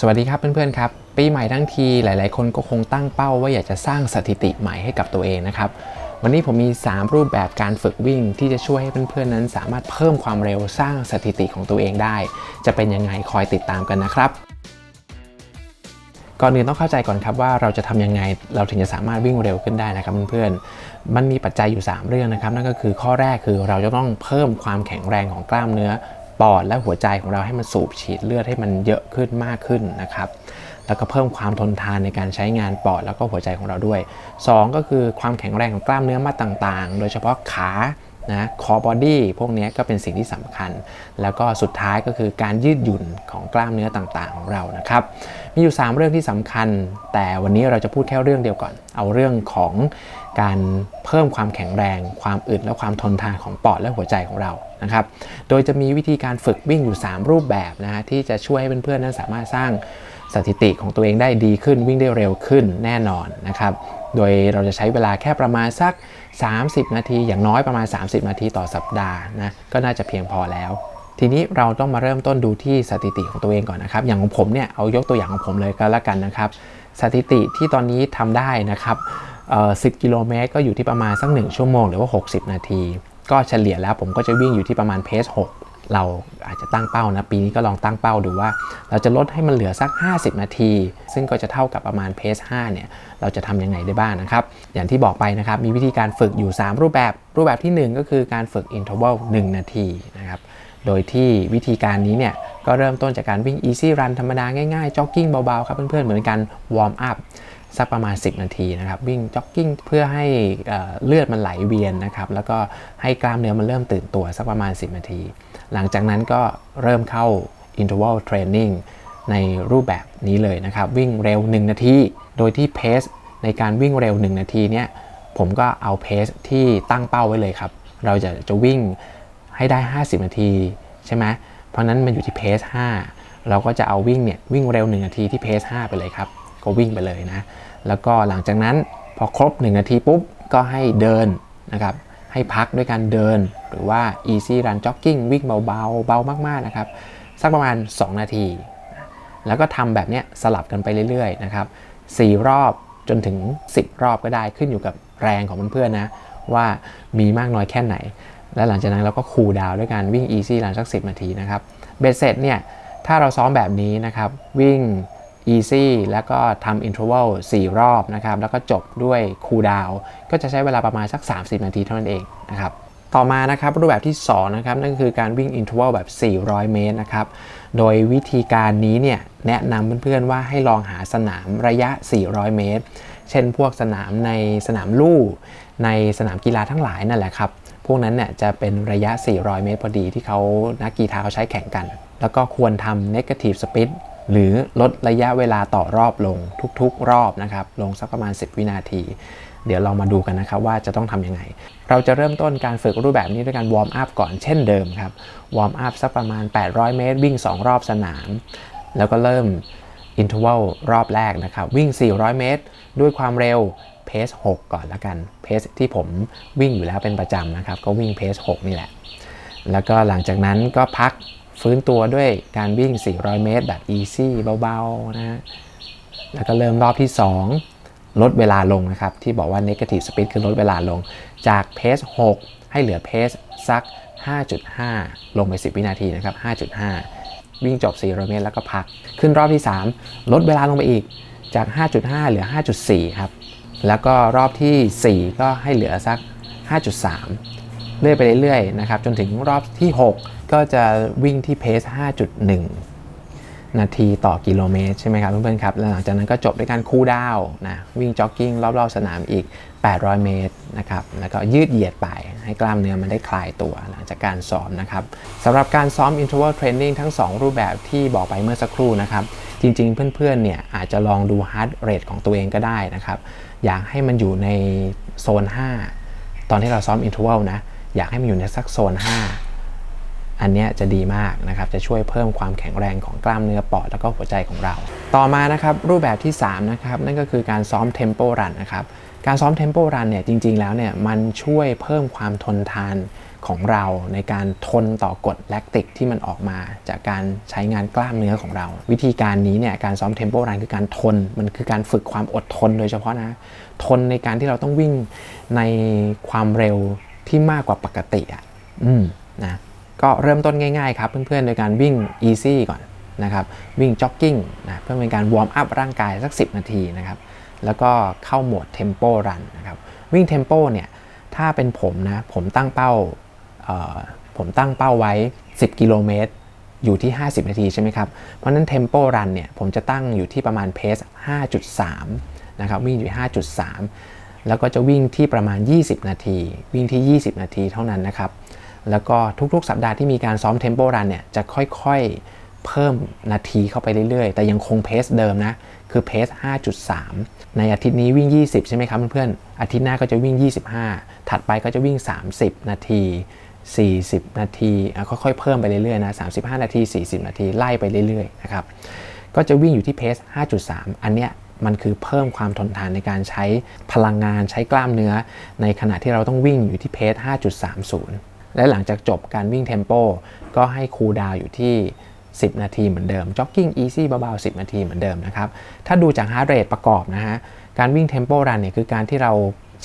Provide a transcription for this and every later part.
สวัสดีครับเพื่อนๆครับ ปีใหม่ทั้งทีหลายๆ คนก็คงตั้งเป้าว่าอยากจะสร้างสถิติใหม่ให้กับตัวเองนะครับ วันนี้ผมมี 3 รูปแบบการฝึกวิ่ง ที่จะช่วยให้เพื่อนๆนั้น สามารถเพิ่มความเร็วสร้างสถิติของตัวเองได้ จะเป็นยังไงคอยติดตามกันนะครับก่อนอื่นต้องเข้าใจก่อนครับว่าเราจะทำยังไงเราถึงจะสามารถวิ่งเร็วขึ้นได้นะครับเพื่อนๆมันมีปัจจัยอยู่ 3 เรื่องนะครับนั่นก็คือข้อแรกคือเราจะต้องเพิ่มความแข็งแรงของกล้ามเนื้อ ปอดและหัวใจของเราให้มันสูบฉีดเลือดให้มันเยอะขึ้นมากขึ้นนะครับ แล้วก็เพิ่มความทนทานในการใช้งานปอดแล้วก็หัวใจของเราด้วย 2 ก็คือความแข็งแรงของกล้ามเนื้อมาต่างๆ โดยเฉพาะขานะคอบอดี้พวกนี้ก็เป็นสิ่งที่สำคัญ แล้วก็สุดท้ายก็คือการยืดหยุ่นของกล้ามเนื้อต่างๆ ของเรานะครับ มีอยู่ 3 เรื่องที่สำคัญ แต่วันนี้เราจะพูดแค่เรื่องเดียวก่อน เอาเรื่องของ การเพิ่มความแข็งแรง ความอึดและความทนทานของปอดและหัวใจของเรานะครับ โดยจะมีวิธีการฝึกวิ่งอยู่ 3 รูปแบบนะฮะที่จะช่วยให้เพื่อนๆนั้นสามารถสร้างสถิติของตัวเองได้ดีขึ้นวิ่งได้เร็วขึ้นแน่นอนนะครับ โดยเราจะใช้เวลาแค่ประมาณสัก 30 นาที อย่างน้อยประมาณ 30 นาทีต่อสัปดาห์นะก็น่าจะเพียงพอแล้ว ทีนี้เราต้องมาเริ่มต้นดูที่สถิติของตัวเองก่อนนะครับ อย่างของผมเนี่ยเอายกตัวอย่างของผมเลยก็แล้วกันนะครับ สถิติที่ตอนนี้ทำได้นะครับ 10 กิโลเมตร ก็อยู่ที่ประมาณสัก 1 ชั่วโมง หรือว่า 60 นาที ก็เฉลี่ยแล้วผมก็จะวิ่งอยู่ที่ประมาณเพส6เราอาจจะตั้งเป้านะ ปีนี้ก็ลองตั้งเป้าดูว่า เราจะลดให้มันเหลือสัก 50 นาที ซึ่งก็จะเท่ากับประมาณเพส5เนี่ย เราจะทำยังไงได้บ้างนะครับ อย่างที่บอกไปนะครับ มีวิธีการฝึกอยู่ 3 รูปแบบ รูปแบบทีหนึ่1 ก็คือการฝึกอินเทอร์วัล1นาทีนะครับโดยที่วิธีการนี้เนี่ยก็เริ่มต้นจากการวิ่ง easy run ธรรมดาง่ายๆ จ็อกกิ้งเบาๆ ครับเพื่อนๆ เหมือนกันวอร์มอัพ สักประมาณ 10 นาทีนะครับวิ่งจ็อกกิ้งเพื่อให้เลือดมันไหลเวียนนะครับแล้วก็ให้กล้ามเนื้อมันเริ่มตื่นตัวสักประมาณ 10 นาที หลังจากนั้นก็เริ่มเข้า interval training ในรูปแบบนี้เลยนะครับ วิ่งเร็ว 1 นาที โดยที่เพสในการวิ่งเร็ว 1 นาทีเนี่ยผมก็เอาเพสที่ตั้งเป้าไว้เลยครับ เราจะจะวิ่งให้ได้ 50 นาทีใช่ไหมเพราะนั้นมันอยู่ที่เพส5เราก็จะเอาวิ่งเนี่ยวิ่งเร็ว 1 นาทีที่เพส5ไปเลยครับ ก็วิ่งไปเลยนะ แล้วก็หลังจากนั้นพอครบ 1 นาทีปุ๊บ ก็ให้เดินนะครับ ให้พักด้วยการเดิน หรือว่า easy run jogging วิ่งเบาๆ เบามากๆนะครับ สักประมาณ 2 นาที แล้วก็ทำแบบเนี้ยสลับกันไปเรื่อยๆนะครับ 4 รอบจนถึง 10 รอบก็ได้ขึ้นอยู่กับแรงของเพื่อนๆนะ ว่ามีมากน้อยแค่ไหน และหลังจากนั้นเราก็คูลดาวด้วยการวิ่ง easy run สัก 10 นาทีนะครับ เบ็ดเสร็จเนี่ยถ้าเราซ้อมแบบนี้นะครับ วิ่ง easy แล้วก็ทำ interval 4 รอบนะครับ แล้วก็จบด้วย cool down ก็จะใช้เวลาประมาณสัก 30 นาทีเท่านั้นเองนะครับต่อมานะครับรูปแบบที่2นะครับนั่นคือการวิ่ง interval แบบ 400 เมตรนะครับโดยวิธีการนี้เนี่ยแนะนำเพื่อนๆว่าให้ลองหาสนามระยะ 400 เมตร เช่นพวกสนามในสนามลู่ในสนามกีฬาทั้งหลายนั่นแหละครับ พวกนั้นเนี่ยจะเป็นระยะ 400 เมตรพอดีที่เขานักกีฬาเขาใช้แข่งกัน แล้วก็ควรทำ negative speed หรือลดระยะเวลาต่อรอบลงทุกๆ รอบนะครับ ลงสักประมาณ 10 วินาที เดี๋ยวเรามาดูกันนะครับว่าจะต้องทำยังไง เราจะเริ่มต้นการฝึกรูปแบบนี้ด้วยการวอร์มอัพก่อนเช่นเดิมครับ วอร์มอัพสักประมาณ 800 เมตร วิ่ง 2 รอบสนาม แล้วก็เริ่มอินท r วัลรอบแรกนะครับ วิ่ง 400 เมตร ด้วยความเร็วเพส6ก่อนละกัน เพสที่ผมวิ่งอยู่แล้วเป็นประจำนะครับ ก็วิ่งเพส6นี่แหละ แล้วก็หลังจากนั้นก็พัก ฟื้นตัวด้วยการวิ่ง 400 เมตร แบบ easy เบาๆนะฮะแล้วก็เริ่มรอบที่ 2 ลดเวลาลงนะครับ ที่บอกว่า negative speed คือลดเวลาลง จากเพส6ให้เหลือเพสสัก 5.5 ลงไป 10 วินาทีนะครับ 5.5 วิ่งจบ 400 เมตร แล้วก็พัก ขึ้นรอบที่ 3 ลดเวลาลงไปอีกจาก 5.5 เหลือ 5.4 ครับ แล้วก็รอบทีสี่4 ก็ให้เหลือสัก 5.3 เรื่อยไปเรื่อยๆนะครับ จนถึงรอบที่ 6 ก็จะวิ่งที่เพส 5.1 นาทีต่อกิโลเมตรใช่ไหมครับเพื่อนๆครับแล้วหลังจากนั้นก็จบด้วยการคูลดาวน์นะวิ่งจ็อกกิ้งรอบๆสนามอีก 800 เมตรนะครับแล้วก็ยืดเหยียดไปให้กล้ามเนื้อมันได้คลายตัวหลังจากการซ้อมนะครับสำหรับการซ้อม interval training ทั้ง 2 รูปแบบที่บอกไปเมื่อสักครู่นะครับจริงๆ เพื่อนๆ เนี่ยอาจจะลองดู heart rate ของตัวเองก็ได้นะครับ อยากให้มันอยู่ในโซน 5 ตอนที่เราซ้อม interval นะ อยากให้มันอยู่ในสักโซน 5 อันนี้จะดีมากนะครับจะช่วยเพิ่มความแข็งแรงของกล้ามเนื้อปอดแล้วก็หัวใจของเรา ต่อมานะครับรูปแบบที่3นะครับนั่นก็คือการซ้อม tempo run นะครับการซ้อม tempo run เนี่ยจริง ๆ แล้วเนี่ยมันช่วยเพิ่มความทนทานของเราในการทนต่อกรดแลคติกที่มันออกมาจากการใช้งานกล้ามเนื้อของเรา วิธีการนี้เนี่ยการซ้อมเทมโปรันคือการทน มันคือการฝึกความอดทนโดยเฉพาะนะ ทนในการที่เราต้องวิ่งในความเร็วที่มากกว่าปกติอะอืมนะ ก็เริ่มต้นง่ายๆครับเพื่อนๆ โดยการวิ่ง easy ก่อนนะครับวิ่งจ็อกกิ้งนะเพื่อเป็นการวอร์มอัพร่างกายสัก 10 นาทีนะครับแล้วก็เข้าโหมดเทมโปรันนะครับวิ่งเทมโปเนี่ยถ้าเป็นผมนะผมตั้งเป้าผมตั้งเป้าไว้ 10 กิโลเมตรอยู่ที่ 50 นาทีใช่ไหมครับ เพราะฉะนั้นเทมโปรันเนี่ยผมจะตั้งอยู่ที่ประมาณเพส5.3 นะครับ วิ่งอยู่ 5.3 แล้วก็จะวิ่งที่ประมาณ 20 นาที วิ่งที่ 20 นาทีเท่านั้นนะครับ แล้วก็ทุกๆ สัปดาห์ที่มีการซ้อมเทมโปรันเนี่ยจะค่อยๆ เพิ่มนาทีเข้าไปเรื่อยๆ แต่ยังคงเพสเดิมนะ คือเพส 5.3 ในอาทิตย์นี้วิ่ง 20 ใช่ไหมครับเพื่อนๆ อาทิตย์หน้าก็จะวิ่ง 25 ถัดไปก็จะวิ่ง 30 นาที 40 นาทีค่อยๆ เพิ่มไปเรื่อยๆ นะ 35 นาที 40 นาที ไล่ไปเรื่อยๆ นะครับ ก็จะวิ่งอยู่ที่เพส 5.3 อันเนี้ยมันคือเพิ่มความทนทานในการใช้พลังงานใช้กล้ามเนื้อ ในขณะที่เราต้องวิ่งอยู่ที่เพส 5.30 และหลังจากจบการวิ่งเทมโปก็ให้คูลดาวอยู่ที่ 10 นาทีเหมือนเดิมจ็อกกิ้งอีซี่เบาๆ 10 นาทีเหมือนเดิมนะครับ ถ้าดูจากฮาร์ดเรทประกอบนะฮะ การวิ่งเทมโปรันเนี่ยคือการที่เรา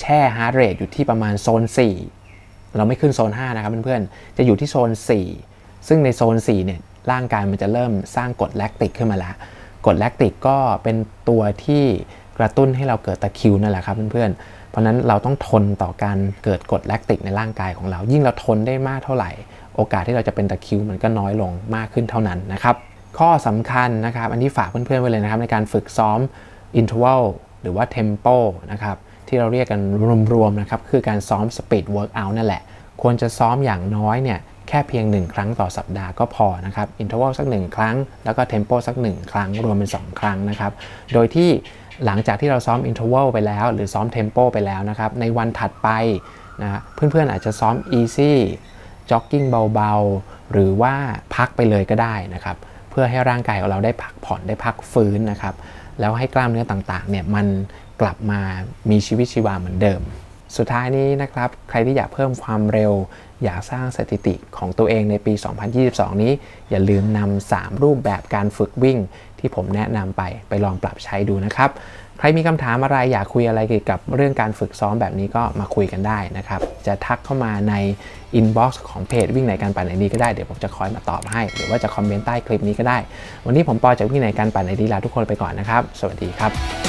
แช่ฮาร์ดเรทอยู่ที่ประมาณโซน 4 เราไม่ขึ้นโซน 5 นะครับเพื่อนๆ จะอยู่ที่โซน 4 ซึ่งในโซน 4 เนี่ยร่างกายมันจะเริ่มสร้างกรดแลคติกขึ้นมาแล้วกรดแลคติกก็เป็นตัวที่กระตุ้นให้เราเกิดตะคิวนั่นแหละครับเพื่อนๆ เพราะนั้นเราต้องทนต่อการเกิดกรดแลคติกในร่างกายของเรา ยิ่งเราทนได้มากเท่าไหร่ โอกาสที่เราจะเป็นตะคิวมันก็น้อยลงมากขึ้นเท่านั้นนะครับ ข้อสำคัญนะครับ อันนี้ฝากเพื่อนๆไว้เลยนะครับ ในการฝึกซ้อม interval หรือว่า tempo นะครับที่เราเรียกกันรวมๆนะครับคือการซ้อม speed workout นั่นแหละ ควรจะซ้อมอย่างน้อยเนี่ย แค่เพียง 1 ครั้งต่อสัปดาห์ก็พอนะครับ interval สัก 1 ครั้ง แล้วก็ tempo สัก 1 ครั้ง รวมเป็น 2 ครั้งนะครับ โดยที่หลังจากที่เราซ้อม interval ไปแล้ว หรือซ้อม tempo ไปแล้วนะครับ ในวันถัดไปนะเพื่อนๆอาจจะซ้อม easy จ็อกกิ้งเบาๆ หรือว่าพักไปเลยก็ได้นะครับ เพื่อให้ร่างกายของเราได้พักผ่อนได้พักฟื้นนะครับ แล้วให้กล้ามเนื้อต่างๆเนี่ยมันกลับมามีชีวิตชีวาเหมือนเดิม สุดท้ายนี้นะครับ ใครที่อยากเพิ่มความเร็ว อยากสร้างสถิติของตัวเองในปี 2022 นี้ อย่าลืมนำ 3 รูปแบบการฝึกวิ่ง ที่ผมแนะนำไปไปลองปรับใช้ดูนะครับ ใครมีคำถามอะไรอยากคุยอะไรเกี่ยวกับเรื่องการฝึกซ้อมแบบนี้ก็มาคุยกันได้นะครับ จะทักเข้ามาใน inbox ของเพจวิ่งไหนการปั่นไหนดีก็ได้เดี๋ยวผมจะคอยมาตอบให้ หรือว่าจะคอมเมนต์ใต้คลิปนี้ก็ได้ วันนี้ผมปอจากวิ่งไหนการปั่นไหนดีลาทุกคนไปก่อนนะครับ สวัสดีครับ